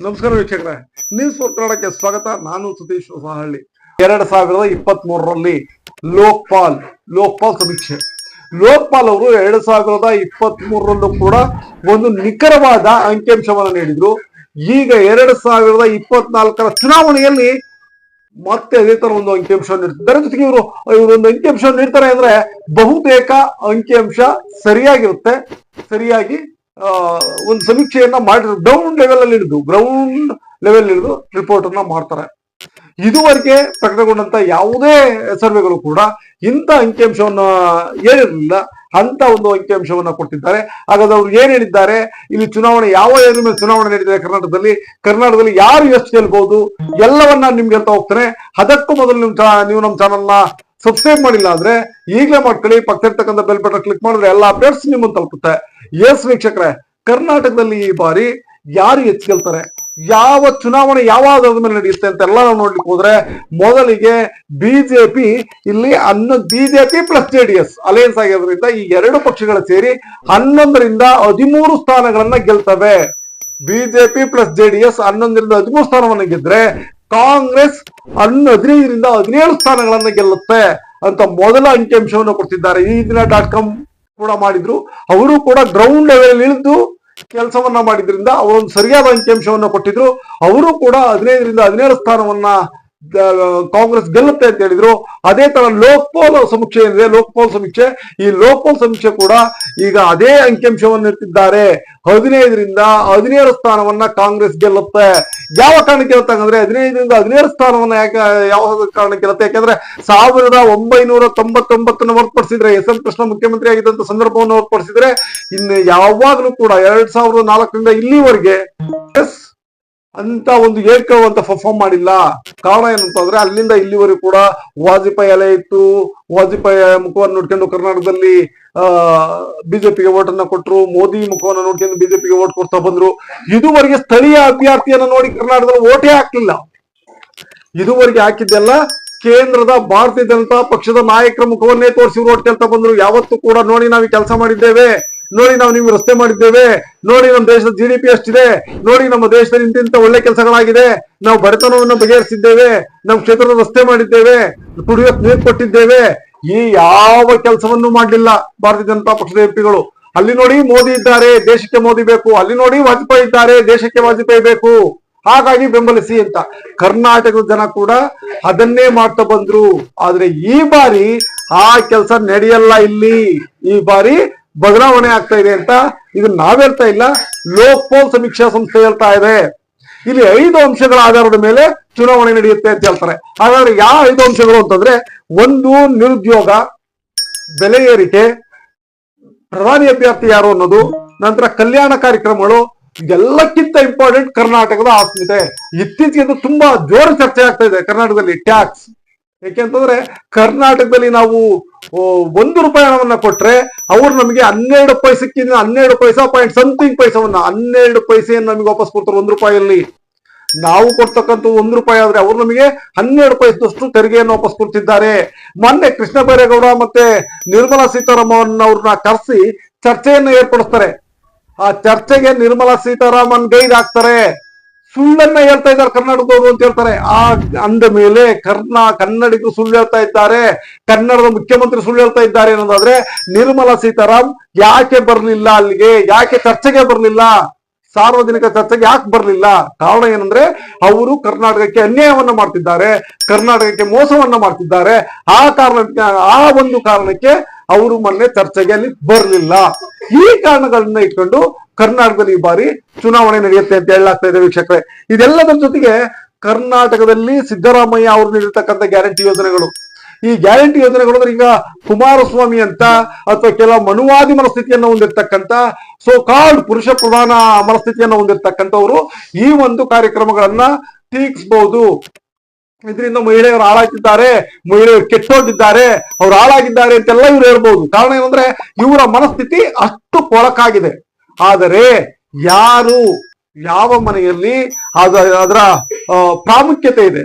ನಮಸ್ಕಾರ ವೀಕ್ಷಕರೇ. News four ಕನ್ನಡಕ್ಕೆ ಸ್ವಾಗತ. ನಾನು ಸತೀಶ್ ಹೊಸಹಳ್ಳಿ. ಎರಡ್ ಸಾವಿರದ ಇಪ್ಪತ್ತ್ ಮೂರರಲ್ಲಿ ಲೋಕ್ಪಾಲ್ ಲೋಕ್ಪಾಲ್ ಸಮೀಕ್ಷೆ. ಲೋಕ್ಪಾಲ್ ಅವರು ಎರಡ್ ಸಾವಿರದ ಇಪ್ಪತ್ತ್ ಮೂರರಲ್ಲೂ ಕೂಡ ಒಂದು ನಿಖರವಾದ ಅಂಕಿಅಂಶವನ್ನು ನೀಡಿದ್ರು. ಈಗ ಎರಡ್ ಸಾವಿರದ ಇಪ್ಪತ್ನಾಲ್ಕರ ಚುನಾವಣೆಯಲ್ಲಿ ಮತ್ತೆ ಅದೇ ತರ ಒಂದು ಅಂಕಿಅಂಶ ನೀಡ್ತಿದ್ದಾರೆ. ಜೊತೆಗೆ ಇವರು ಇವರು ಒಂದು ಅಂಕಿಅಂಶವನ್ನು ನೀಡ್ತಾರೆ ಅಂದ್ರೆ ಬಹುತೇಕ ಅಂಕಿಅಂಶ ಸರಿಯಾಗಿರುತ್ತೆ. ಸರಿಯಾಗಿ ಒಂದು ಸಮೀಕ್ಷೆಯನ್ನ ಮಾಡಿ ಗ್ರೌಂಡ್ ಲೆವೆಲ್ ಅಲ್ಲಿ ಹಿಡಿದು ಗ್ರೌಂಡ್ ಲೆವೆಲ್ ಹಿಡಿದು ರಿಪೋರ್ಟ್ ಅನ್ನ ಮಾಡ್ತಾರೆ. ಇದುವರೆಗೆ ಪ್ರಕಟಗೊಂಡಂತ ಯಾವುದೇ ಸರ್ವೆಗಳು ಕೂಡ ಇಂಥ ಅಂಕಿಅಂಶವನ್ನ ಏನಿರಲಿಲ್ಲ ಅಂತ ಒಂದು ಅಂಕಿಅಂಶವನ್ನ ಕೊಟ್ಟಿದ್ದಾರೆ. ಹಾಗಾದ್ರೆ ಅವ್ರು ಏನ್ ಹೇಳಿದ್ದಾರೆ? ಇಲ್ಲಿ ಚುನಾವಣೆ ಯಾವ ಏರಿಯ ಮೇಲೆ ಚುನಾವಣೆ ನಡೀತಿದೆ ಕರ್ನಾಟಕದಲ್ಲಿ. ಕರ್ನಾಟಕದಲ್ಲಿ ಯಾರು ಎಷ್ಟು ಗೆಲ್ಬಹುದು ಎಲ್ಲವನ್ನ ನಿಮ್ಗೆ ಹೇಳ್ತಾ ಹೋಗ್ತಾರೆ ಅದಕ್ಕೂ ಮೊದಲು ನಿಮ್ ನೀವು ನಮ್ಮ ಚಾನಲ್ನ ಸಬ್ಸ್ಕ್ರೈಬ್ ಮಾಡಿಲ್ಲ ಅಂದ್ರೆ ಈಗಲೇ ಮಾಡ್ಕೊಳ್ಳಿ. ಪಕ್ಕ ಇರ್ತಕ್ಕಂಥ ಬೆಲ್ ಬಟನ್ ಕ್ಲಿಕ್ ಮಾಡಿದ್ರೆ ಎಲ್ಲ ಅಪ್ಡೇಟ್ಸ್ ನಿಮ್ಮನ್ನು ತಲುಪುತ್ತೆ. ಎಸ್ ವೀಕ್ಷಕರೇ, ಕರ್ನಾಟಕದಲ್ಲಿ ಈ ಬಾರಿ ಯಾರು ಹೆಚ್ಚು ಗೆಲ್ತಾರೆ ಯಾವ ಚುನಾವಣೆ ಯಾವ ಆಧಾರದ ಮೇಲೆ ನಡೆಯುತ್ತೆ ಅಂತ ಎಲ್ಲ ನಾವು ನೋಡ್ಲಿಕ್ಕೆ ಹೋದ್ರೆ ಮೊದಲಿಗೆ ಬಿಜೆಪಿ ಇಲ್ಲಿ ಹನ್ನೊಂದು BJP plus J D S alliance ಆಗಿರೋದ್ರಿಂದ ಈ ಎರಡು ಪಕ್ಷಗಳು ಸೇರಿ ಹನ್ನೊಂದರಿಂದ ಹದಿಮೂರು ಸ್ಥಾನಗಳನ್ನ ಗೆಲ್ತವೆ. BJP plus J D S ಹನ್ನೊಂದರಿಂದ ಹದಿಮೂರು ಸ್ಥಾನವನ್ನು ಗೆದ್ರೆ ಕಾಂಗ್ರೆಸ್ ಹನ್ನ ಹದಿನೈದರಿಂದ ಹದಿನೇಳು ಸ್ಥಾನಗಳನ್ನ ಗೆಲ್ಲುತ್ತೆ ಅಂತ ಮೊದಲ ಅಂಕಿಅಂಶವನ್ನು ಕೊಡ್ತಿದ್ದಾರೆ. ಈ ದಿನ ಡಾಟ್ ಕಾಮ್ ಕೂಡ ಮಾಡಿದ್ರು. ಅವರು ಕೂಡ ಗ್ರೌಂಡ್ ಲೆವೆಲ್ ಇಳಿದು ಕೆಲಸವನ್ನ ಮಾಡಿದ್ರಿಂದ ಅವರೊಂದು ಸರಿಯಾದ ಅಂಕಿಅಂಶವನ್ನು ಕೊಟ್ಟಿದ್ರು. ಅವರು ಕೂಡ ಹದಿನೈದರಿಂದ ಹದಿನೇಳು ಸ್ಥಾನವನ್ನ ಕಾಂಗ್ರೆಸ್ ಗೆಲ್ಲುತ್ತೆ ಅಂತ ಹೇಳಿದ್ರು. ಅದೇ ತರ ಲೋಕ್ಪಾಲ್ ಸಮೀಕ್ಷೆ ಏನಿದೆ? ಲೋಕ್ಪಾಲ್ ಸಮೀಕ್ಷೆ. ಈ ಲೋಕ್ಪಾಲ್ ಸಮೀಕ್ಷೆ ಕೂಡ ಈಗ ಅದೇ ಅಂಕಿಅಂಶವನ್ನು ಇಟ್ಟಿದ್ದಾರೆ ಹದಿನೈದರಿಂದ ಹದಿನೇಳು ಸ್ಥಾನವನ್ನ ಕಾಂಗ್ರೆಸ್ ಗೆಲ್ಲುತ್ತೆ. ಯಾವ ಕಾರಣಕ್ಕೆ ಇರುತ್ತೆ ಅಂದ್ರೆ ಹದಿನೈದರಿಂದ ಹದಿನೇಳು ಸ್ಥಾನವನ್ನ ಯಾಕೆ, ಯಾವ ಕಾರಣಕ್ಕೆ ಇರುತ್ತೆ ಯಾಕಂದ್ರೆ ಸಾವಿರದ ಒಂಬೈನೂರ ತೊಂಬತ್ತೊಂಬತ್ತನ್ನು ಹೊರತುಪಡಿಸಿದ್ರೆ ಎಸ್ ಎಂ ಕೃಷ್ಣ ಮುಖ್ಯಮಂತ್ರಿ ಆಗಿದ್ದಂತ ಸಂದರ್ಭವನ್ನು ಹೊರತುಪಡಿಸಿದ್ರೆ ಇನ್ನು ಯಾವಾಗಲೂ ಕೂಡ ಎರಡ್ ಸಾವಿರದ ನಾಲ್ಕರಿಂದ ಇಲ್ಲಿವರೆಗೆ ಎಸ್ ಅಂತ ಒಂದು ಏಕವಂತ ಪರ್ಫಾರ್ಮ್ ಮಾಡಿಲ್ಲ. ಕಾರಣ ಏನಂತಂದ್ರೆ ಅಲ್ಲಿಂದ ಇಲ್ಲಿವರೆಗೂ ಕೂಡ ವಾಜಪೇಯಿ ಅಲೆ ಇತ್ತು ವಾಜಪೇಯಿ ಮುಖವನ್ನು ನೋಡ್ಕೊಂಡು ಕರ್ನಾಟಕದಲ್ಲಿ, ಆ, ಬಿಜೆಪಿಗೆ ವೋಟ್ ಅನ್ನ ಕೊಟ್ಟರು ಮೋದಿ ಮುಖವನ್ನ ನೋಡ್ಕೊಂಡು ಬಿಜೆಪಿಗೆ ವೋಟ್ ಕೊಡ್ತಾ ಬಂದ್ರು. ಇದುವರೆಗೆ ಸ್ಥಳೀಯ ಅಭ್ಯರ್ಥಿಯನ್ನ ನೋಡಿ ಕರ್ನಾಟಕದಲ್ಲಿ ಓಟೇ ಹಾಕ್ಲಿಲ್ಲ. ಇದುವರೆಗೆ ಹಾಕಿದ್ದೆಲ್ಲ ಕೇಂದ್ರದ ಭಾರತೀಯ ಜನತಾ ಪಕ್ಷದ ನಾಯಕರ ಮುಖವನ್ನೇ ತೋರಿಸಿ ಓಟ್ ಕೇಳ್ತಾ ಬಂದ್ರು. ಯಾವತ್ತೂ ಕೂಡ ನೋಡಿ ನಾವು ಕೆಲಸ ಮಾಡಿದ್ದೇವೆ. ನೋಡಿ ನಾವು ನಿಮ್ಗೆ ರಸ್ತೆ ಮಾಡಿದ್ದೇವೆ. ನೋಡಿ ನಮ್ಮ ದೇಶದ ಜಿ ಡಿ ಪಿ ನೋಡಿ ನಮ್ಮ ದೇಶದಲ್ಲಿ ಇಂತಿಂತ ಒಳ್ಳೆ ಕೆಲಸಗಳಾಗಿದೆ. ನಾವು ಬಡತನವನ್ನು ಬಗೆಹರಿಸಿದ್ದೇವೆ. ನಮ್ಮ ಕ್ಷೇತ್ರದ ರಸ್ತೆ ಮಾಡಿದ್ದೇವೆ. ಕುಡಿಯೋ ನೀರು ಕೊಟ್ಟಿದ್ದೇವೆ. ಈ ಯಾವ ಕೆಲಸವನ್ನು ಮಾಡಲಿಲ್ಲ ಭಾರತೀಯ ಜನತಾ ಪಕ್ಷದ ಎಂಪಿಗಳು ಅಲ್ಲಿ ನೋಡಿ ಮೋದಿ ಇದ್ದಾರೆ, ದೇಶಕ್ಕೆ ಮೋದಿ ಬೇಕು. ಅಲ್ಲಿ ನೋಡಿ ವಾಜಪೇಯಿ ಇದ್ದಾರೆ, ದೇಶಕ್ಕೆ ವಾಜಪೇಯಿ ಬೇಕು. ಹಾಗಾಗಿ ಬೆಂಬಲಿಸಿ ಅಂತ. ಕರ್ನಾಟಕದ ಜನ ಕೂಡ ಅದನ್ನೇ ಮಾಡ್ತಾ ಬಂದ್ರು. ಆದ್ರೆ ಈ ಬಾರಿ ಆ ಕೆಲಸ ನಡೆಯಲ್ಲ ಇಲ್ಲಿ. ಈ ಬಾರಿ ಬದಲಾವಣೆ ಆಗ್ತಾ ಇದೆ ಅಂತ ಇದು ನಾವ್ ಹೇಳ್ತಾ ಇಲ್ಲ, ಲೋಕ್ಪಾಲ್ ಸಮೀಕ್ಷಾ ಸಂಸ್ಥೆ ಹೇಳ್ತಾ ಇದೆ. ಇಲ್ಲಿ ಐದು ಅಂಶಗಳ ಆಧಾರದ ಮೇಲೆ ಚುನಾವಣೆ ನಡೆಯುತ್ತೆ ಅಂತ ಹೇಳ್ತಾರೆ. ಹಾಗಾದ್ರೆ ಯಾವ ಐದು ಅಂಶಗಳು ಅಂತಂದ್ರೆ, ಒಂದು ನಿರುದ್ಯೋಗ, ಬೆಲೆ ಏರಿಕೆ, ಪ್ರಧಾನಿ ಅಭ್ಯರ್ಥಿ ಯಾರು ಅನ್ನೋದು, ನಂತರ ಕಲ್ಯಾಣ ಕಾರ್ಯಕ್ರಮಗಳು ಎಲ್ಲಕ್ಕಿಂತ ಇಂಪಾರ್ಟೆಂಟ್ ಕರ್ನಾಟಕದ ಆಸ್ಮಿತೆ ಇತ್ತೀಚೆಗೆ ತುಂಬಾ ಜೋರು ಚರ್ಚೆ ಆಗ್ತಾ ಇದೆ ಕರ್ನಾಟಕದಲ್ಲಿ, ಟ್ಯಾಕ್ಸ್. ಯಾಕೆಂತಂದ್ರೆ ಕರ್ನಾಟಕದಲ್ಲಿ ನಾವು ಒಂದು ರೂಪಾಯಿ ಹಣವನ್ನ ಕೊಟ್ರೆ ಅವ್ರು ನಮಗೆ ಹನ್ನೆರಡು ಪೈಸಕ್ಕಿಂತ ಹನ್ನೆರಡು ಪೈಸಾ ಪಾಯಿಂಟ್ ಸಮಥಿಂಗ್ ಪೈಸವನ್ನ, ಹನ್ನೆರಡು ಪೈಸೆಯನ್ನು ನಮಗೆ ವಾಪಸ್ ಕೊಡ್ತಾರೆ ಒಂದು ರೂಪಾಯಲ್ಲಿ. ನಾವು ಕೊಡ್ತಕ್ಕಂಥ ಒಂದು ರೂಪಾಯಿ ಆದ್ರೆ ಅವ್ರು ನಮಗೆ ಹನ್ನೆರಡು ಪೈಸದಷ್ಟು ತೆರಿಗೆಯನ್ನು ವಾಪಸ್ ಕೊಡ್ತಿದ್ದಾರೆ. ಮೊನ್ನೆ ಕೃಷ್ಣ ಬೈರೇಗೌಡ ಮತ್ತೆ ನಿರ್ಮಲಾ ಸೀತಾರಾಮನ್ ಅವ್ರನ್ನ ಕರೆಸಿ ಚರ್ಚೆಯನ್ನು ಏರ್ಪಡಿಸ್ತಾರೆ. ಆ ಚರ್ಚೆಗೆ ನಿರ್ಮಲಾ ಸೀತಾರಾಮನ್ ಗೈಡ್ ಆಗ್ತಾರೆ. ಸುಳ್ಳನ್ನ ಹೇಳ್ತಾ ಇದ್ದಾರೆ ಕರ್ನಾಟಕದವರು ಅಂತ ಹೇಳ್ತಾರೆ. ಆ ಅಂದ ಮೇಲೆ ಕರ್ನ ಕನ್ನಡಿಗರು ಸುಳ್ಳು ಹೇಳ್ತಾ ಇದ್ದಾರೆ. ಕನ್ನಡದ ಮುಖ್ಯಮಂತ್ರಿ ಸುಳ್ಳು ಹೇಳ್ತಾ ಇದ್ದಾರೆ ಅನ್ನೋದಾದ್ರೆ ನಿರ್ಮಲಾ ಸೀತಾರಾಮ್ ಯಾಕೆ ಬರ್ಲಿಲ್ಲ ಅಲ್ಲಿಗೆ? ಯಾಕೆ ಚರ್ಚೆಗೆ ಬರ್ಲಿಲ್ಲ? ಸಾರ್ವಜನಿಕ ಚರ್ಚೆಗೆ ಯಾಕೆ ಬರ್ಲಿಲ್ಲ? ಕಾರಣ ಏನಂದ್ರೆ ಅವರು ಕರ್ನಾಟಕಕ್ಕೆ ಅನ್ಯಾಯವನ್ನ ಮಾಡ್ತಿದ್ದಾರೆ. ಕರ್ನಾಟಕಕ್ಕೆ ಮೋಸವನ್ನ ಮಾಡ್ತಿದ್ದಾರೆ. ಆ ಕಾರಣ ಆ ಒಂದು ಕಾರಣಕ್ಕೆ ಅವರು ಮೊನ್ನೆ ಚರ್ಚೆಗೆ ಅಲ್ಲಿ ಬರಲಿಲ್ಲ. ಈ ಕಾರಣಗಳನ್ನ ಇಟ್ಕೊಂಡು ಕರ್ನಾಟಕದಲ್ಲಿ ಈ ಬಾರಿ ಚುನಾವಣೆ ನಡೆಯುತ್ತೆ ಅಂತ ಹೇಳಲಾಗ್ತಾ ಇದೆ ವೀಕ್ಷಕರೇ. ಇದೆಲ್ಲದರ ಜೊತೆಗೆ ಕರ್ನಾಟಕದಲ್ಲಿ ಸಿದ್ದರಾಮಯ್ಯ ಅವರು ನೀಡಿರ್ತಕ್ಕಂಥ ಗ್ಯಾರಂಟಿ ಯೋಜನೆಗಳು. ಈ ಗ್ಯಾರಂಟಿ ಯೋಜನೆಗಳು ಅಂದ್ರೆ ಈಗ ಕುಮಾರಸ್ವಾಮಿ ಅಂತ ಅಥವಾ ಕೆಲವು ಮನುವಾದಿ ಮನಸ್ಥಿತಿಯನ್ನು ಹೊಂದಿರ್ತಕ್ಕಂಥ ಸೊ ಕಾಲ್ಡ್ ಪುರುಷ ಪ್ರಧಾನ ಮನಸ್ಥಿತಿಯನ್ನು ಹೊಂದಿರ್ತಕ್ಕಂಥವ್ರು ಈ ಒಂದು ಕಾರ್ಯಕ್ರಮಗಳನ್ನ ಟೀಕಿಸಬಹುದು ಇದರಿಂದ ಮಹಿಳೆಯರು ಹಾಳಾಗಿದ್ದಾರೆ, ಮಹಿಳೆಯರು ಕೆಟ್ಟೋಗಿದ್ದಾರೆ, ಅವ್ರು ಹಾಳಾಗಿದ್ದಾರೆ ಅಂತೆಲ್ಲ ಇವ್ರು ಹೇಳ್ಬಹುದು ಕಾರಣ ಏನಂದ್ರೆ ಇವರ ಮನಸ್ಥಿತಿ ಅಷ್ಟು ಕೊಳಕಾಗಿದೆ ಆದರೆ ಯಾರು, ಯಾವ ಮನೆಯಲ್ಲಿ ಅದ ಅದರ ಪ್ರಾಮುಖ್ಯತೆ ಇದೆ?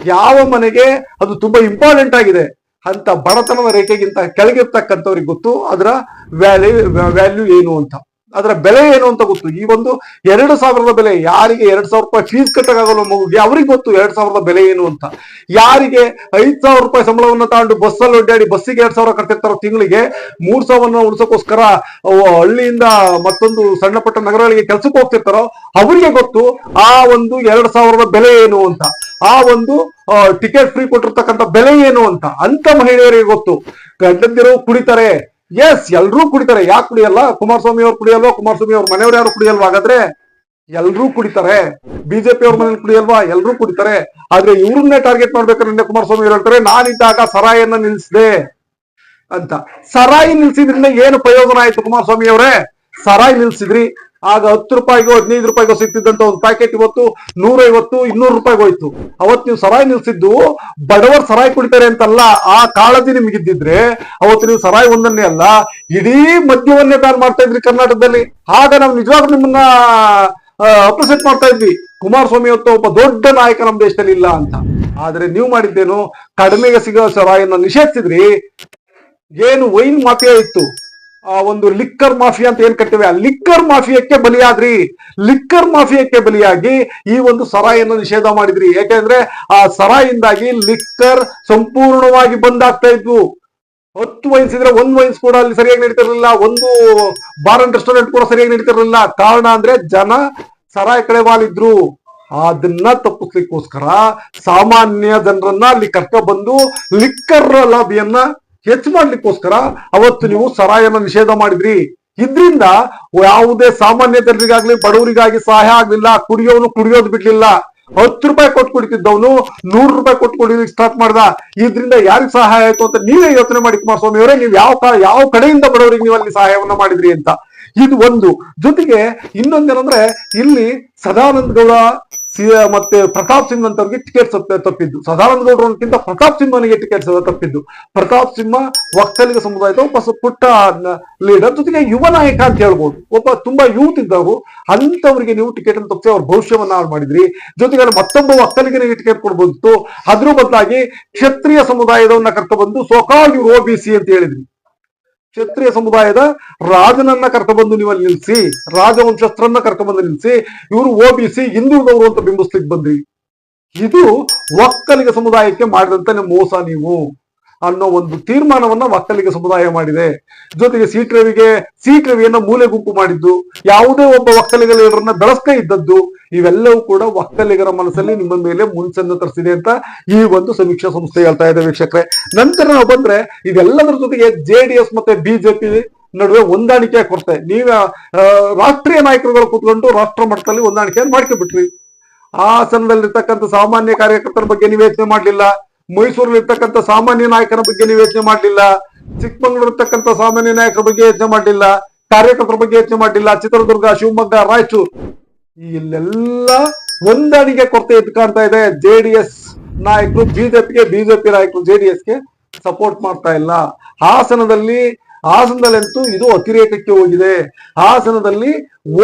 ಯಾವ ಮನೆಗೆ ಅದು ತುಂಬಾ ಇಂಪಾರ್ಟೆಂಟ್ ಆಗಿದೆ ಅಂತ ಬಡತನದ ರೇಖೆಗಿಂತ ಕೆಳಗಿರ್ತಕ್ಕಂಥವ್ರಿಗೆ ಗೊತ್ತು. ಅದರ ವ್ಯಾಲ್ಯೂ ವ್ಯಾಲ್ಯೂ ಏನು ಅಂತ. ಅದರ ಬೆಲೆ ಏನು ಅಂತ ಗೊತ್ತು? ಈ ಒಂದು ಎರಡು ಸಾವಿರದ ಬೆಲೆ, ಯಾರಿಗೆ ಎರಡ್ ಸಾವಿರ ರೂಪಾಯಿ ಫೀಸ್ ಕಟ್ಟಕ್ಕಾಗಲ್ಲ ಮಗುಗೆ ಅವ್ರಿಗೆ ಗೊತ್ತು ಎರಡ್ ಸಾವಿರದ ಬೆಲೆ ಏನು ಅಂತ. ಯಾರಿಗೆ ಐದ್ ಸಾವಿರ ರೂಪಾಯಿ ಸಂಬಳವನ್ನ ತಗೊಂಡು ಬಸ್ಸಲ್ಲಿ ಅಡ್ಡಾಡಿ ಬಸ್ಸಿಗೆ ಎರಡ್ ಸಾವಿರ ಕಟ್ಟಿರ್ತಾರೋ ತಿಂಗಳಿಗೆ, ಮೂರ್ ಸಾವಿರನ ಉಳಿಸೋಕೋಸ್ಕರ ಹಳ್ಳಿಯಿಂದ ಮತ್ತೊಂದು ಸಣ್ಣ ಪಟ್ಟ ನಗರಗಳಿಗೆ ಕೆಲ್ಸಕ್ಕೆ ಹೋಗ್ತಿರ್ತಾರೋ ಅವರಿಗೆ ಗೊತ್ತು ಆ ಒಂದು ಎರಡ್ ಸಾವಿರದ ಬೆಲೆ ಏನು ಅಂತ. ಆ ಒಂದು ಟಿಕೆಟ್ ಫ್ರೀ ಕೊಟ್ಟಿರ್ತಕ್ಕಂಥ ಬೆಲೆ ಏನು ಅಂತ. ಅಂತ ಮಹಿಳೆಯರಿಗೆ ಗೊತ್ತು. ಗಂಡಂದಿರು ಕುಡಿತಾರೆ ಎಸ್ ಎಲ್ರೂ ಕುಡಿತಾರೆ. ಯಾಕೆ ಕುಡಿಯಲ್ಲ? ಕುಮಾರಸ್ವಾಮಿ ಅವ್ರು ಕುಡಿಯಲ್ವಾ? ಕುಮಾರಸ್ವಾಮಿ ಅವ್ರ ಮನೆಯವ್ರು ಯಾರು ಕುಡಿಯಲ್ವಾ? ಹಾಗಾದ್ರೆ ಎಲ್ರೂ ಕುಡಿತಾರೆ. ಬಿಜೆಪಿ ಅವ್ರ ಮನೇಲಿ ಕುಡಿಯಲ್ವಾ? ಎಲ್ರೂ ಕುಡಿತಾರೆ. ಆದ್ರೆ ಇವ್ರನ್ನೇ ಟಾರ್ಗೆಟ್ ಮಾಡ್ಬೇಕಂದ್ರೆ ಕುಮಾರಸ್ವಾಮಿ ಅವ್ರು ಹೇಳ್ತಾರೆ, ನಾನಿದ್ದಾಗ ಸರಾಯನ್ನ ನಿಲ್ಸಿದೆ ಅಂತ. ಸರಾಯಿ ನಿಲ್ಸಿದ್ರಿಂದ ಏನು ಪ್ರಯೋಜನ ಆಯ್ತು ಕುಮಾರಸ್ವಾಮಿ ಅವರೇ ಸರಾಯಿ ನಿಲ್ಸಿದ್ರಿ. ಆಗ ಹತ್ತು ರೂಪಾಯಿಗೋ ಹದಿನೈದು ರೂಪಾಯಿಗೋ ಸಿಗ್ತಿದ್ದಂತ ಒಂದು ಪ್ಯಾಕೆಟ್ ಇವತ್ತು ನೂರೈವತ್ತು, ಇನ್ನೂರು ರೂಪಾಯಿಗೆ ಹೋಯ್ತು ಅವತ್ತು ನೀವು ಸರಾಯಿ ನಿಲ್ಸಿದ್ದು ಬಡವರು ಸರಾಯಿ ಕುಡಿತಾರೆ ಅಂತಲ್ಲ, ಆ ಕಾಳಜಿ ನಿಮಗಿದ್ದಿದ್ರೆ ಅವತ್ತು ನೀವು ಸರಾಯಿ ಒಂದನ್ನೇ ಅಲ್ಲ, ಇಡೀ ಮದ್ಯವನ್ನೇ ಬ್ಯಾನ್ ಮಾಡ್ತಾ ಇದ್ರಿ ಕರ್ನಾಟಕದಲ್ಲಿ. ಆಗ ನಾವು ನಿಜವಾಗ್ಲೂ ನಿಮ್ಮನ್ನ ಅಪ್ರಿಸಿಯೇಟ್ ಮಾಡ್ತಾ ಇದ್ವಿ. ಕುಮಾರಸ್ವಾಮಿ ಅವತ್ತು ಒಬ್ಬ ದೊಡ್ಡ ನಾಯಕ ನಮ್ಮ ದೇಶದಲ್ಲಿ ಇಲ್ಲ ಅಂತ. ಆದ್ರೆ ನೀವು ಮಾಡಿದ್ದೇನು, ಕಡಿಮೆಗೆ ಸಿಗೋ ಸರಾಯಿಯನ್ನ ನಿಷೇಧಿಸಿದ್ರಿ. ಏನು ವೈನ್ ಮಾಫಿಯಾ ಇತ್ತು. ಆ ಒಂದು ಲಿಕ್ಕರ್ ಮಾಫಿಯಾ ಅಂತ ಏನ್ ಕಟ್ಟಿವೆ? ಆ ಲಿಕ್ಕರ್ ಮಾಫಿಯಾಕ್ಕೆ ಬಲಿಯಾದ್ರಿ. ಲಿಕ್ಕರ್ ಮಾಫಿಯಾಕ್ಕೆ ಬಲಿಯಾಗಿ ಈ ಒಂದು ಸರಾಯನ್ನು ನಿಷೇಧ ಮಾಡಿದ್ರಿ. ಯಾಕೆಂದ್ರೆ ಆ ಸರಾಯಿಂದಾಗಿ ಲಿಕ್ಕರ್ ಸಂಪೂರ್ಣವಾಗಿ ಬಂದ್ ಆಗ್ತಾ ಇದ್ವು. ಹತ್ತು ವೈನ್ಸ್ ಇದ್ರೆ ಒಂದ್ ವೈನ್ಸ್ ಕೂಡ ಅಲ್ಲಿ ಸರಿಯಾಗಿ ನಡೀತಿರ್ಲಿಲ್ಲ. ಒಂದು ಬಾರ್ ಅಂಡ್ ರೆಸ್ಟೋರೆಂಟ್ ಕೂಡ ಸರಿಯಾಗಿ ನಡೀತಿರ್ಲಿಲ್ಲ. ಕಾರಣ ಅಂದ್ರೆ ಜನ ಸರಾಯ ಕಡೆ ವಾಲಿದ್ರು. ಅದನ್ನ ತಪ್ಪಿಸ್ಲಿಕ್ಕೋಸ್ಕರ ಸಾಮಾನ್ಯ ಜನರನ್ನ ಅಲ್ಲಿ ಕರ್ಕ ಬಂದು ಲಿಕ್ಕರ್ ಲಾಬಿಯನ್ನ ಹೆಚ್ಚು ಮಾಡ್ಲಿಕ್ಕೋಸ್ಕರ ಅವತ್ತು ನೀವು ಸರಾಯನ ನಿಷೇಧ ಮಾಡಿದ್ರಿ. ಇದ್ರಿಂದ ಯಾವುದೇ ಸಾಮಾನ್ಯ ಜನರಿಗಾಗ್ಲಿ, ಬಡವರಿಗಾಗಿ ಸಹಾಯ ಆಗ್ಲಿಲ್ಲ, ಕುಡಿಯೋನು ಕುಡಿಯೋದು ಬಿಡ್ಲಿಲ್ಲ. ಹತ್ತು ರೂಪಾಯಿ ಕೊಟ್ಟು ಕುಡಿತಿದ್ದವನು ನೂರು ರೂಪಾಯಿ ಕೊಟ್ಟು ಕುಡಿಯೋದಕ್ಕೆ ಸ್ಟಾರ್ಟ್ ಮಾಡ್ದ. ಇದ್ರಿಂದ ಯಾರಿಗೆ ಸಹಾಯ ಆಯ್ತು ಅಂತ ನೀವೇ ಯೋಚನೆ ಮಾಡಿ ಕುಮಾರಸ್ವಾಮಿ ಅವರೇ, ನೀವು ಯಾವ ಯಾವ ಕಡೆಯಿಂದ ಬಡವರಿಗೆ ನೀವು ಅಲ್ಲಿ ಸಹಾಯವನ್ನ ಮಾಡಿದ್ರಿ ಅಂತ. ಇದು ಒಂದು. ಜೊತೆಗೆ ಇನ್ನೊಂದೇನಂದ್ರೆ ಇಲ್ಲಿ ಸದಾನಂದ ಗೌಡ ಸಿ ಮತ್ತೆ ಪ್ರತಾಪ್ ಸಿಂಗ್ ಅಂತವ್ರಿಗೆ ಟಿಕೆಟ್ ತಪ್ಪಿದ್ದು. ಸದಾನಂದ ಗೌಡರಕ್ಕಿಂತ ಪ್ರತಾಪ್ ಸಿಂಹನಿಗೆ ಟಿಕೆಟ್ ತಪ್ಪಿದ್ದು. ಪ್ರತಾಪ್ ಸಿಂಹ ಒಕ್ಕಲಿಗ ಸಮುದಾಯದ ಒಬ್ಬ ಪುಟ್ಟ ಲೀಡರ್ ಜೊತೆಗೆ ಯುವ ನಾಯಕ ಅಂತ ಹೇಳ್ಬೋದು. ಒಬ್ಬ ತುಂಬಾ ಯೂತ್ ಇದ್ದವರು ಅಂತವರಿಗೆ ನೀವು ಟಿಕೆಟ್ ಅನ್ನು ತಪ್ಪಿಸಿ ಅವ್ರ ಭವಿಷ್ಯವನ್ನ ಹಾಳು ಮಾಡಿದ್ರಿ. ಜೊತೆಗೆ ಮತ್ತೊಬ್ಬ ಒಕ್ಕಲಿಗನಿಗೆ ಟಿಕೆಟ್ ಕೊಡ್ಬೋದಿತ್ತು. ಅದ್ರ ಬದಲಾಗಿ ಕ್ಷತ್ರಿಯ ಸಮುದಾಯದವನ್ನ ಕರ್ಕೊಬಂದು ಸೋಕಾಲ್ ಇವ್ರು ಒ ಬಿ ಸಿ ಅಂತ ಹೇಳಿದ್ರಿ. ಕ್ಷತ್ರಿಯ ಸಮುದಾಯದ ರಾಜನನ್ನ ಕರ್ತಬಂದು ನೀವು ಅಲ್ಲಿ ನಿಲ್ಸಿ, ರಾಜವಂಶಸ್ಥರನ್ನ ಕರ್ಕೊಬಂದು ನಿಲ್ಸಿ, ಇವರು ಒ ಬಿ ಸಿ ಅಂತ ಬಿಂಬಿಸ್ಲಿಕ್ಕೆ ಬಂದ್ರಿ. ಇದು ಒಕ್ಕಲಿಗ ಸಮುದಾಯಕ್ಕೆ ಮಾಡಿದಂತ ಮೋಸ ನೀವು. ಅನ್ನೋ ಒಂದು ತೀರ್ಮಾನವನ್ನ ಒಕ್ಕಲಿಗ ಸಮುದಾಯ ಮಾಡಿದೆ. ಜೊತೆಗೆ ಸೀಟ್ ರವಿಗೆ ಸೀಟ್ ರವಿಯನ್ನ ಮೂಲೆ ಗುಂಪು ಮಾಡಿದ್ದು, ಯಾವುದೇ ಒಬ್ಬ ಒಕ್ಕಲಿಗ ಲೀಡರ್ನ ಬೆಳೆಸ್ತಾ ಇದ್ದದ್ದು, ಇವೆಲ್ಲವೂ ಕೂಡ ಒಕ್ಕಲಿಗರ ಮನಸ್ಸಲ್ಲಿ ನಿಮ್ಮ ಮೇಲೆ ಮುನ್ಸನ್ನು ತರಿಸಿದೆ ಅಂತ ಈ ಒಂದು ಸಮೀಕ್ಷಾ ಸಂಸ್ಥೆ ಹೇಳ್ತಾ ಇದೆ ವೀಕ್ಷಕರೇ. ನಂತರ ನಾವು ಬಂದ್ರೆ ಇದೆಲ್ಲದರ ಜೊತೆಗೆ ಜೆ ಮತ್ತೆ ಬಿಜೆಪಿ ನಡುವೆ ಹೊಂದಾಣಿಕೆ ಕೊರತೆ. ನೀವ ರಾಷ್ಟ್ರೀಯ ನಾಯಕರುಗಳು ಕೂತ್ಕೊಂಡು ರಾಷ್ಟ್ರ ಮಟ್ಟದಲ್ಲಿ ಹೊಂದಾಣಿಕೆಯನ್ನು ಮಾಡ್ಕೊಬಿಟ್ರಿ ಹಾಸನದಲ್ಲಿರ್ತಕ್ಕಂಥ ಸಾಮಾನ್ಯ ಕಾರ್ಯಕರ್ತರ ಬಗ್ಗೆ ನೀವು ಯೋಚನೆ ಮಾಡ್ಲಿಲ್ಲ. ಮೈಸೂರಲ್ಲಿ ಇರ್ತಕ್ಕಂಥ ಸಾಮಾನ್ಯ ನಾಯಕನ ಬಗ್ಗೆ ನೀವು ಯೋಚನೆ ಮಾಡಲಿಲ್ಲ ಚಿಕ್ಕಮಂಗ್ಳೂರ್ ಇರ್ತಕ್ಕಂಥ ಸಾಮಾನ್ಯ ನಾಯಕರ ಬಗ್ಗೆ ಯೋಚನೆ ಮಾಡಲಿಲ್ಲ, ಕಾರ್ಯಕರ್ತರ ಬಗ್ಗೆ ಯೋಚನೆ ಮಾಡಲಿಲ್ಲ, ಚಿತ್ರದುರ್ಗ, ಶಿವಮೊಗ್ಗ, ರಾಯಚೂರು. ಇಲ್ಲೆಲ್ಲ ಹೊಂದಾಣಿಕೆ ಕೊರತೆ ಎದ್ದು ಕಾಣ್ತಾ ಇದೆ. ಜೆ ಡಿ ಎಸ್ ನಾಯಕರು, ಬಿಜೆಪಿಗೆ ಬಿಜೆಪಿ ನಾಯಕರು ಜೆ ಡಿ ಎಸ್ಗೆ ಸಪೋರ್ಟ್ ಮಾಡ್ತಾ ಇಲ್ಲ. ಹಾಸನದಲ್ಲಿ, ಹಾಸನದಲ್ಲಂತೂ ಇದು ಅತಿರೇಕಕ್ಕೆ ಹೋಗಿದೆ. ಹಾಸನದಲ್ಲಿ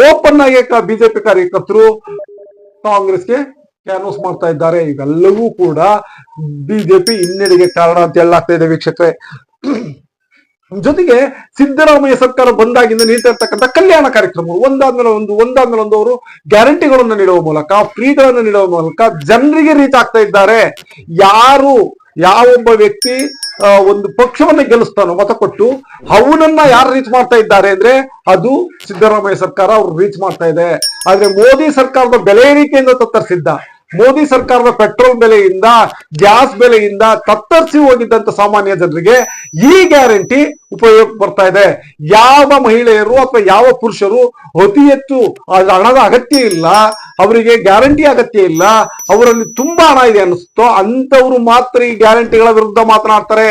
ಓಪನ್ ಆಗಿ ಬಿಜೆಪಿ ಕಾರ್ಯಕರ್ತರು ಕಾಂಗ್ರೆಸ್ಗೆ ಕ್ಯಾನ್ವಸ್ ಮಾಡ್ತಾ ಇದ್ದಾರೆ. ಇವೆಲ್ಲವೂ ಕೂಡ ಬಿಜೆಪಿ ಹಿನ್ನಡೆಗೆ ಕಾರಣ ಅಂತ ಹೇಳಲಾಗ್ತಾ ಇದೆ ವೀಕ್ಷಕರೇ. ಜೊತೆಗೆ ಸಿದ್ದರಾಮಯ್ಯ ಸರ್ಕಾರ ಬಂದಾಗಿಂದ ನೀಡ್ತಾ ಇರ್ತಕ್ಕಂಥ ಕಲ್ಯಾಣ ಕಾರ್ಯಕ್ರಮ ಒಂದಾದ್ಮೇಲೆ ಒಂದು ಒಂದಾದ್ಮೇಲೆ ಒಂದು ಅವರು ಗ್ಯಾರಂಟಿಗಳನ್ನು ನೀಡುವ ಮೂಲಕ, ಫ್ರೀಗಳನ್ನು ನೀಡುವ ಮೂಲಕ ಜನರಿಗೆ ರೀಚ್ ಆಗ್ತಾ ಇದ್ದಾರೆ. ಯಾರು, ಯಾವೊಬ್ಬ ವ್ಯಕ್ತಿ ಒಂದು ಪಕ್ಷವನ್ನ ಗೆಲ್ಲಿಸ್ತಾನೋ ಮತ ಕೊಟ್ಟು ಅವನನ್ನ ಯಾರು ರೀಚ್ ಮಾಡ್ತಾ ಇದ್ದಾರೆ ಅಂದ್ರೆ ಅದು ಸಿದ್ದರಾಮಯ್ಯ ಸರ್ಕಾರ, ಅವ್ರು ರೀಚ್ ಮಾಡ್ತಾ ಇದೆ. ಆದ್ರೆ ಮೋದಿ ಸರ್ಕಾರದ ಬೆಲೆ ಏರಿಕೆಯಿಂದ ತತ್ತರಿಸಿದ್ದ ಮೋದಿ ಸರ್ಕಾರದ ಪೆಟ್ರೋಲ್ ಬೆಲೆಯಿಂದ, ಗ್ಯಾಸ್ ಬೆಲೆಯಿಂದ ತತ್ತರಿಸಿ ಹೋಗಿದ್ದಂತ ಸಾಮಾನ್ಯ ಜನರಿಗೆ ಈ ಗ್ಯಾರಂಟಿ ಉಪಯೋಗ ಬರ್ತಾ ಇದೆ. ಯಾವ ಮಹಿಳೆಯರು ಅಥವಾ ಯಾವ ಪುರುಷರು ಅತಿ ಹೆಚ್ಚು ಹಣದ ಅಗತ್ಯ ಇಲ್ಲ. ಅವರಿಗೆ ಗ್ಯಾರಂಟಿ ಅಗತ್ಯ ಇಲ್ಲ, ಅವರಲ್ಲಿ ತುಂಬಾ ಹಣ ಇದೆ ಅನಿಸ್ತೋ ಅಂತವ್ರು ಮಾತ್ರ ಈ ಗ್ಯಾರಂಟಿಗಳ ವಿರುದ್ಧ ಮಾತನಾಡ್ತಾರೆ.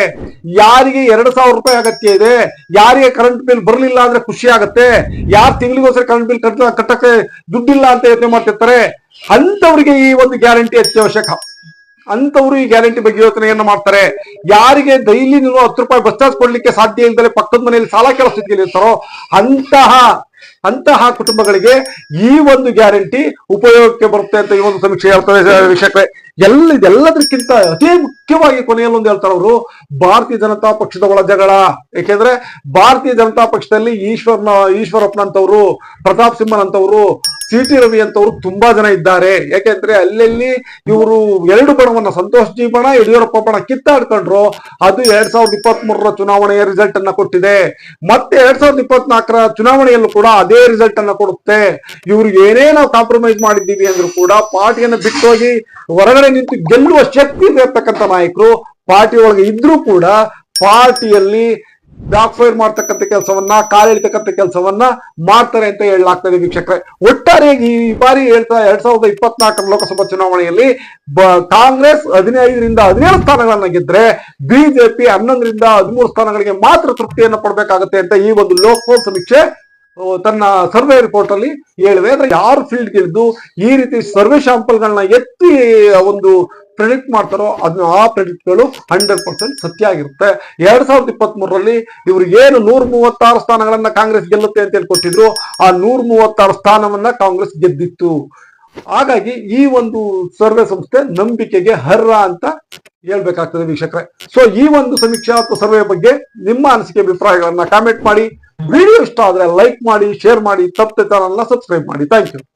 ಯಾರಿಗೆ ಎರಡು ಸಾವಿರ ರೂಪಾಯಿ ಅಗತ್ಯ ಇದೆ, ಯಾರಿಗೆ ಕರೆಂಟ್ ಬಿಲ್ ಬರಲಿಲ್ಲ ಅಂದ್ರೆ ಖುಷಿ ಆಗತ್ತೆ, ಯಾರು ತಿಂಗಳಿಗೋಸ್ಕರ ಕರೆಂಟ್ ಬಿಲ್ ಕಟ್ಟ, ಕಟ್ಟಕ್ಕೆ ದುಡ್ಡಿಲ್ಲ ಅಂತ ಯೋಚನೆ ಮಾಡ್ತಿರ್ತಾರೆ. ಅಂತವ್ರಿಗೆ ಈ ಒಂದು ಗ್ಯಾರಂಟಿ ಅತ್ಯವಶ್ಯಕ. ಅಂತವರು ಈ ಗ್ಯಾರಂಟಿ ಬಗ್ಗೆ ಯೋಚನೆಯನ್ನ ಮಾಡ್ತಾರೆ. ಯಾರಿಗೆ ಡೈಲಿ ನೀವು ಹತ್ತು ರೂಪಾಯಿ ಬಸ್ ಚಾರ್ಜ್ ಕೊಡ್ಲಿಕ್ಕೆ ಸಾಧ್ಯ ಇಲ್ಲದೆ ಪಕ್ಕದ ಮನೆಯಲ್ಲಿ ಸಾಲ ಕೆಲಸ ಸ್ಥಿತಿಯಲ್ಲಿ ಇರ್ತಾರೋ ಅಂತಹ ಅಂತಹ ಕುಟುಂಬಗಳಿಗೆ ಈ ಒಂದು ಗ್ಯಾರಂಟಿ ಉಪಯೋಗಕ್ಕೆ ಬರುತ್ತೆ ಅಂತ ಈ ಒಂದು ಸಮೀಕ್ಷೆ ಹೇಳ್ತಾರೆ ವೀಕ್ಷಕರೇ. ಎಲ್ಲ ಇದೆಲ್ಲದಕ್ಕಿಂತ ಅತಿ ಮುಖ್ಯವಾಗಿ ಕೊನೆಯಲ್ಲಿ ಒಂದು ಹೇಳ್ತಾರೆ ಅವರು, ಭಾರತೀಯ ಜನತಾ ಪಕ್ಷದ ಒಳ ಜಗಳ ಏಕೆಂದ್ರೆ ಭಾರತೀಯ ಜನತಾ ಪಕ್ಷದಲ್ಲಿ ಈಶ್ವರ್ನ ಈಶ್ವರಪ್ಪನಂತವ್ರು ಪ್ರತಾಪ್ ಸಿಂಹನಂತವ್ರು ಸಿ ಟಿ ರವಿ ಅಂತವ್ರು ತುಂಬಾ ಜನ ಇದ್ದಾರೆ. ಯಾಕೆಂದ್ರೆ ಅಲ್ಲೆಲ್ಲಿ ಇವರು ಎರಡು ಬಣವನ್ನ, ಸಂತೋಷ್ ಜಿ ಬಣ, ಯಡಿಯೂರಪ್ಪ ಬಣ ಕಿತ್ತಾಡ್ಕೊಂಡ್ರು. ಅದು ಎರಡ್ ಸಾವಿರದ ಇಪ್ಪತ್ತ್ ಮೂರರ ಚುನಾವಣೆಯ ರಿಸಲ್ಟ್ ಅನ್ನ ಕೊಟ್ಟಿದೆ. ಮತ್ತೆ ಎರಡ್ ಸಾವಿರದ ಇಪ್ಪತ್ನಾಲ್ಕರ ಚುನಾವಣೆಯಲ್ಲೂ ಕೂಡ ಅದೇ ರಿಸಲ್ಟ್ ಅನ್ನ ಕೊಡುತ್ತೆ. ಇವ್ರು ಏನೇ ನಾವು ಕಾಂಪ್ರಮೈಸ್ ಮಾಡಿದ್ದೀವಿ ಅಂದ್ರೂ ಕೂಡ ಪಾರ್ಟಿಯನ್ನು ಬಿಟ್ಟು ಹೋಗಿ ಹೊರಗಡೆ ನಿಂತು ಗೆಲ್ಲುವ ಶಕ್ತಿ ಇರ್ತಕ್ಕಂತ ನಾಯಕರು ಪಾರ್ಟಿ ಒಳಗೆ ಇದ್ರೂ ಕೂಡ ಪಾರ್ಟಿಯಲ್ಲಿ ಬ್ಯಾಕ್ ಫೈರ್ ಮಾಡ್ತಕ್ಕಂಥ ಕೆಲಸವನ್ನ ಕಾಲೆಳಿತಕ್ಕಂಥ ಕೆಲಸವನ್ನ ಮಾಡ್ತಾರೆ ಅಂತ ಹೇಳಲಾಗ್ತದೆ ವೀಕ್ಷಕರೇ. ಒಟ್ಟಾರೆಯಾಗಿ ಈ ಬಾರಿ ಹೇಳ್ತಾ ಎರಡ್ ಸಾವಿರದ ಇಪ್ಪತ್ನಾಲ್ಕರ ಲೋಕಸಭಾ ಚುನಾವಣೆಯಲ್ಲಿ ಕಾಂಗ್ರೆಸ್ ಹದಿನೈದರಿಂದ ಹದಿನೇಳು ಸ್ಥಾನಗಳನ್ನ ಗೆದ್ರೆ ಬಿಜೆಪಿ ಹನ್ನೊಂದರಿಂದ ಹದಿಮೂರು ಸ್ಥಾನಗಳಿಗೆ ಮಾತ್ರ ತೃಪ್ತಿಯನ್ನು ಪಡಬೇಕಾಗುತ್ತೆ ಅಂತ ಈ ಒಂದು ಲೋಕಸಭಾ ಸಮೀಕ್ಷೆ ತನ್ನ ಸರ್ವೆ ರಿಪೋರ್ಟ್ ಅಲ್ಲಿ ಹೇಳಿವೆ ಅಂದ್ರೆ ಯಾರು ಫೀಲ್ಡ್ ಗೆದ್ದು ಈ ರೀತಿ ಸರ್ವೆ ಶಾಂಪಲ್ಗಳನ್ನ ಎತ್ತಿ ಒಂದು ಪ್ರೆಡಿಕ್ಟ್ ಮಾಡ್ತಾರೋ ಅದನ್ನ ಆ ಪ್ರೆಡಿಕ್ಟ್ಗಳು ಹಂಡ್ರೆಡ್ ಪರ್ಸೆಂಟ್ ಸತ್ಯ ಆಗಿರುತ್ತೆ. ಎರಡ್ ಸಾವಿರದ ಇಪ್ಪತ್ತ್ ಮೂರರಲ್ಲಿ ಇವ್ರು ಏನು ನೂರ ಮೂವತ್ತಾರು ಸ್ಥಾನಗಳನ್ನ ಕಾಂಗ್ರೆಸ್ ಗೆಲ್ಲುತ್ತೆ ಅಂತ ಹೇಳಿ ಕೊಟ್ಟಿದ್ರು ಆ ನೂರ ಮೂವತ್ತಾರು ಸ್ಥಾನವನ್ನ ಕಾಂಗ್ರೆಸ್ ಗೆದ್ದಿತ್ತು. ಹಾಗಾಗಿ ಈ ಒಂದು ಸರ್ವೆ ಸಂಸ್ಥೆ ನಂಬಿಕೆಗೆ ಹರ್ರ ಅಂತ ಹೇಳ್ಬೇಕಾಗ್ತದೆ ವೀಕ್ಷಕರೇ ಸೊ ಈ ಒಂದು ಸಮೀಕ್ಷಾ ಅಥವಾ ಸರ್ವೆ ಬಗ್ಗೆ ನಿಮ್ಮ ಅನಿಸಿಕೆ ಅಭಿಪ್ರಾಯಗಳನ್ನ ಕಾಮೆಂಟ್ ಮಾಡಿ ವಿಡಿಯೋ ಇಷ್ಟ ಆದ್ರೆ ಲೈಕ್ ಮಾಡಿ ಶೇರ್ ಮಾಡಿ ತಪ್ಪದೆ ಚಾನಲ್ನ ಸಬ್ಸ್ಕ್ರೈಬ್ ಮಾಡಿ ಥ್ಯಾಂಕ್ ಯು